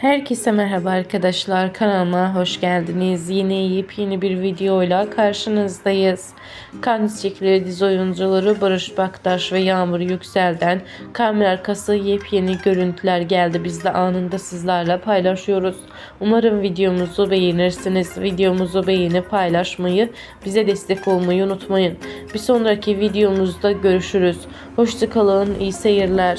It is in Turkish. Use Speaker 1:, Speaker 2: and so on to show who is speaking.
Speaker 1: Herkese merhaba arkadaşlar kanalıma hoş geldiniz. Yine yepyeni bir videoyla karşınızdayız. Kandis Çiçekleri dizi oyuncuları Barış Baktaş ve Yağmur Yüksel'den kamera arkası yepyeni görüntüler geldi. Biz de anında sizlerle paylaşıyoruz. Umarım videomuzu beğenirsiniz. Videomuzu beğenip paylaşmayı, bize destek olmayı unutmayın. Bir sonraki videomuzda görüşürüz. Hoşçakalın, iyi seyirler.